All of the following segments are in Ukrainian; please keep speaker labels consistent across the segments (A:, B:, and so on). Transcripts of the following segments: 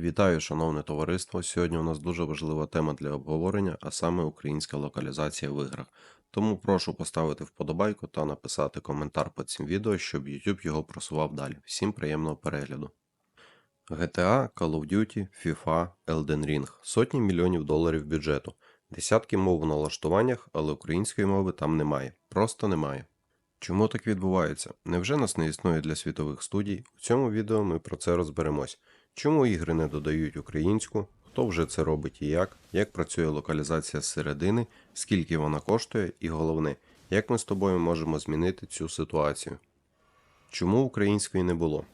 A: Вітаю, шановне товариство. Сьогодні у нас дуже важлива тема для обговорення, а саме українська локалізація в іграх. Тому прошу поставити вподобайку та написати коментар під цим відео, щоб YouTube його просував далі. Всім приємного перегляду. GTA, Call of Duty, FIFA, Elden Ring. Сотні мільйонів доларів бюджету. Десятки мов у налаштуваннях, але української мови там немає. Просто немає. Чому так відбувається? Невже нас не існує для світових студій? У цьому відео ми про це розберемось. Чому ігри не додають українську? Хто вже це робить і як? Як працює локалізація зсередини, скільки вона коштує, і головне, як ми з тобою можемо змінити цю ситуацію? Чому української не було?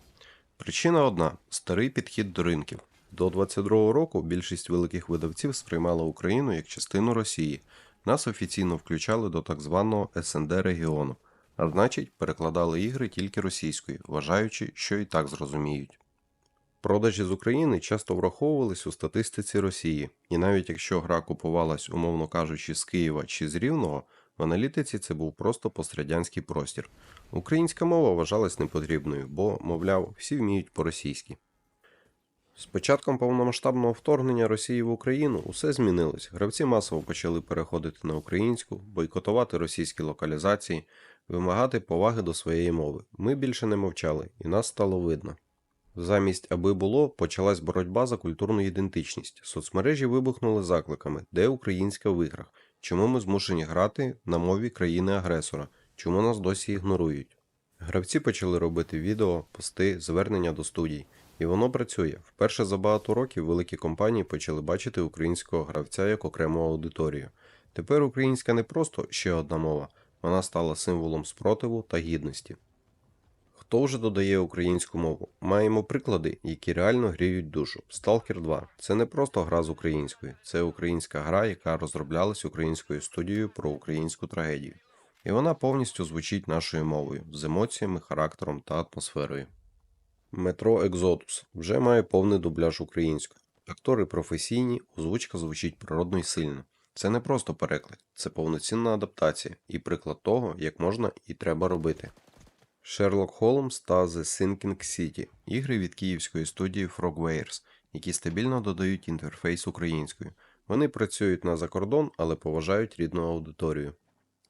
A: Причина одна: старий підхід до ринків. До 22-го року більшість великих видавців сприймала Україну як частину Росії. Нас офіційно включали до так званого СНД регіону, а значить, перекладали ігри тільки російською, вважаючи, що і так зрозуміють. Продажі з України часто враховувались у статистиці Росії, і навіть якщо гра купувалась, умовно кажучи, з Києва чи з Рівного, в аналітиці це був просто пострадянський простір. Українська мова вважалась непотрібною, бо, мовляв, всі вміють по-російськи. З початком повномасштабного вторгнення Росії в Україну усе змінилось. Гравці масово почали переходити на українську, бойкотувати російські локалізації, вимагати поваги до своєї мови. Ми більше не мовчали, і нас стало видно. Замість аби було почалась боротьба за культурну ідентичність. Соцмережі вибухнули закликами, де українська в іграх, чому ми змушені грати на мові країни-агресора, чому нас досі ігнорують. Гравці почали робити відео, пости, звернення до студій, і воно працює. Вперше за багато років великі компанії почали бачити українського гравця як окрему аудиторію. Тепер українська не просто ще одна мова, вона стала символом спротиву та гідності. Хто вже додає українську мову? Маємо приклади, які реально гріють душу. Stalker 2 це не просто гра з української, це українська гра, яка розроблялась українською студією про українську трагедію. І вона повністю звучить нашою мовою, з емоціями, характером та атмосферою. Метро Екзодус вже має повний дубляж українською. Актори професійні, озвучка звучить природно і сильно. Це не просто переклад, це повноцінна адаптація і приклад того, як можна і треба робити. Sherlock Holmes та The Sinking City ігри від київської студії Frogwares, які стабільно додають інтерфейс українською. Вони працюють на закордон, але поважають рідну аудиторію.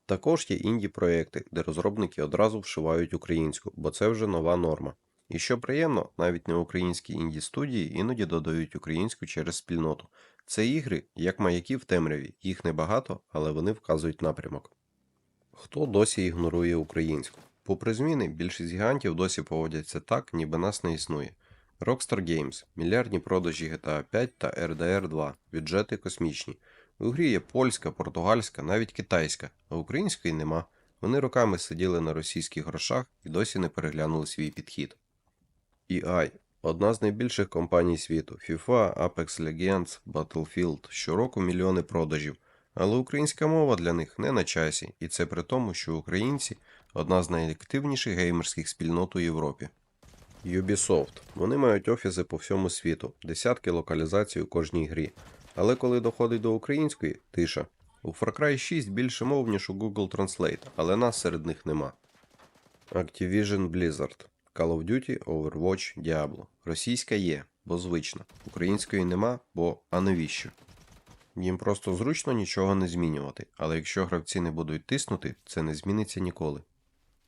A: Також є інді проекти, де розробники одразу вшивають українську, бо це вже нова норма. І що приємно, навіть не українські інді студії іноді додають українську через спільноту. Це ігри, як маяки в темряві, їх небагато, але вони вказують напрямок. Хто досі ігнорує українську? Попри зміни, більшість гігантів досі поводяться так, ніби нас не існує. Rockstar Games, мільярдні продажі GTA 5 та RDR 2, бюджети космічні. У грі є польська, португальська, навіть китайська, а української нема. Вони роками сиділи на російських грошах і досі не переглянули свій підхід. EI одна з найбільших компаній світу FIFA, Apex Legends, Battlefield, щороку мільйони продажів. Але українська мова для них не на часі, і це при тому, що українці одна з найактивніших геймерських спільнот у Європі. Ubisoft. Вони мають офіси по всьому світу, десятки локалізацій у кожній грі. Але коли доходить до української, тиша. У Far Cry 6 більше мов, ніж у Google Translate, але нас серед них нема. Activision Blizzard. Call of Duty, Overwatch, Diablo. Російська є, бо звична. Української нема, бо а навіщо? Їм просто зручно нічого не змінювати, але якщо гравці не будуть тиснути, це не зміниться ніколи.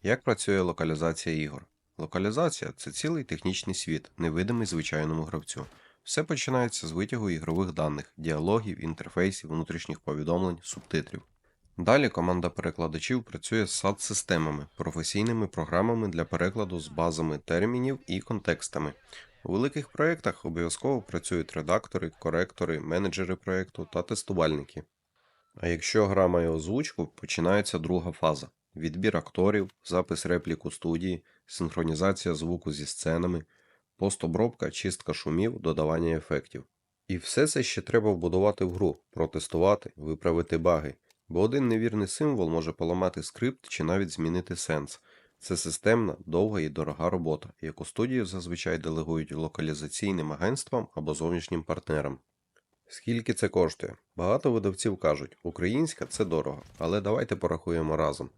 A: Як працює локалізація ігор? Локалізація це цілий технічний світ, невидимий звичайному гравцю. Все починається з витягу ігрових даних, діалогів, інтерфейсів, внутрішніх повідомлень, субтитрів. Далі команда перекладачів працює з SAT-системами, професійними програмами для перекладу з базами термінів і контекстами. У великих проєктах обов'язково працюють редактори, коректори, менеджери проєкту та тестувальники. А якщо гра має озвучку, починається друга фаза: відбір акторів, запис реплік у студії, синхронізація звуку зі сценами, постобробка, чистка шумів, додавання ефектів. І все це ще треба вбудувати в гру, протестувати, виправити баги, бо один невірний символ може поламати скрипт чи навіть змінити сенс. Це системна, довга і дорога робота, яку студії зазвичай делегують локалізаційним агентствам або зовнішнім партнерам. Скільки це коштує? Багато видавців кажуть, українська це дорого, але давайте порахуємо разом.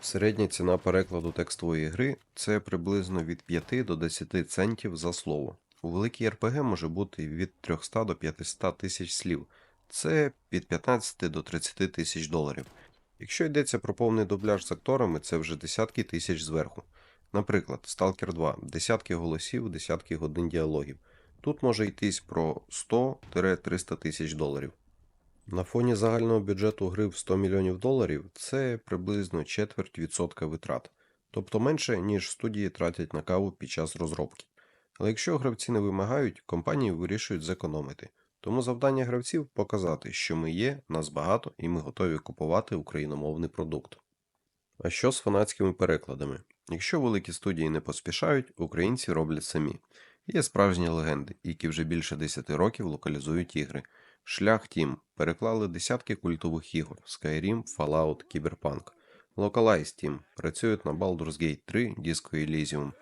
A: Середня ціна перекладу текстової гри це приблизно від 5 до 10 центів за слово. У великій РПГ може бути від 300 до 500 тисяч слів. Це від 15 до 30 тисяч доларів. Якщо йдеться про повний дубляж з акторами, це вже десятки тисяч зверху. Наприклад, Stalker 2 десятки голосів, десятки годин діалогів. Тут може йтись про 100-300 тисяч доларів. На фоні загального бюджету гри в 100 мільйонів доларів це приблизно четверть відсотка витрат, тобто менше, ніж студії тратять на каву під час розробки. Але якщо гравці не вимагають, компанії вирішують зекономити. Тому завдання гравців показати, що ми є, нас багато і ми готові купувати україномовний продукт. А що з фанатськими перекладами? Якщо великі студії не поспішають, українці роблять самі. Є справжні легенди, які вже більше 10 років локалізують ігри. Шлях Team переклали десятки культових ігор Skyrim, Fallout, Cyberpunk. Localize Team працюють на Baldur's Gate 3, Disco Elysium.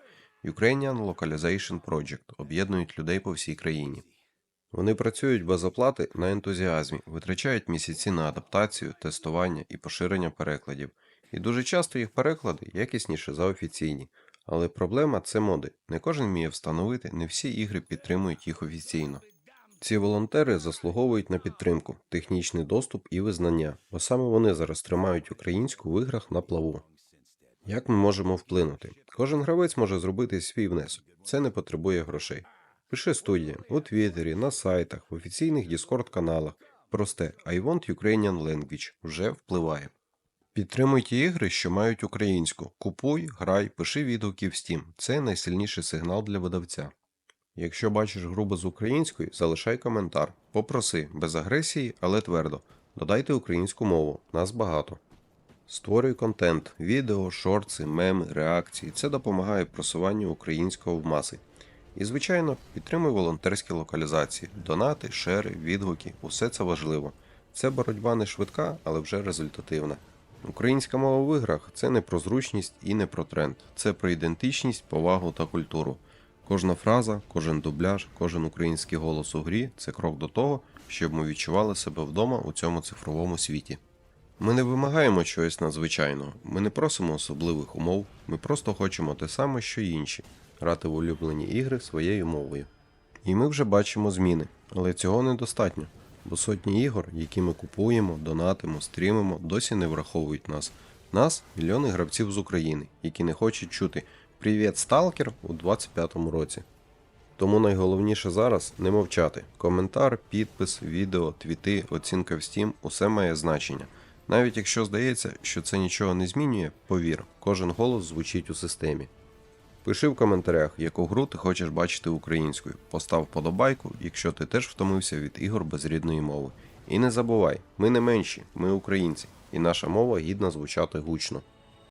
A: Ukrainian Localization Project об'єднують людей по всій країні. Вони працюють без оплати на ентузіазмі, витрачають місяці на адаптацію, тестування і поширення перекладів. І дуже часто їх переклади якісніші за офіційні. Але проблема це моди. Не кожен вміє встановити, не всі ігри підтримують їх офіційно. Ці волонтери заслуговують на підтримку, технічний доступ і визнання, бо саме вони зараз тримають українську в іграх на плаву. Як ми можемо вплинути? Кожен гравець може зробити свій внесок. Це не потребує грошей. Пиши студіям у Твіттері, на сайтах, в офіційних Discord каналах. Просте I want Ukrainian language вже впливає. Підтримуй ті ігри, що мають українську. Купуй, грай, пиши відгуки в Steam. Це найсильніший сигнал для видавця. Якщо бачиш гру без української, залишай коментар. Попроси, без агресії, але твердо. Додайте українську мову, нас багато. Створюй контент, відео, шорти, меми, реакції. Це допомагає просуванню українського в маси. І, звичайно, підтримуй волонтерські локалізації, донати, шери, відгуки усе це важливо. Це боротьба не швидка, але вже результативна. Українська мова в іграх це не про зручність і не про тренд, це про ідентичність, повагу та культуру. Кожна фраза, кожен дубляж, кожен український голос у грі це крок до того, щоб ми відчували себе вдома у цьому цифровому світі. Ми не вимагаємо чогось надзвичайного, ми не просимо особливих умов, ми просто хочемо те саме, що й інші грати в улюблені ігри своєю мовою. І ми вже бачимо зміни, але цього недостатньо, бо сотні ігор, які ми купуємо, донатимо, стрімимо, досі не враховують нас. Нас мільйони гравців з України, які не хочуть чути Привіт, сталкер у 25-му році. Тому найголовніше зараз не мовчати. Коментар, підпис, відео, твіти, оцінка в Steam – усе має значення. Навіть якщо здається, що це нічого не змінює, повір, кожен голос звучить у системі. Пиши в коментарях, яку гру ти хочеш бачити українською. Постав подобайку, якщо ти теж втомився від ігор без рідної мови. І не забувай, ми не менші, ми українці, і наша мова гідна звучати гучно.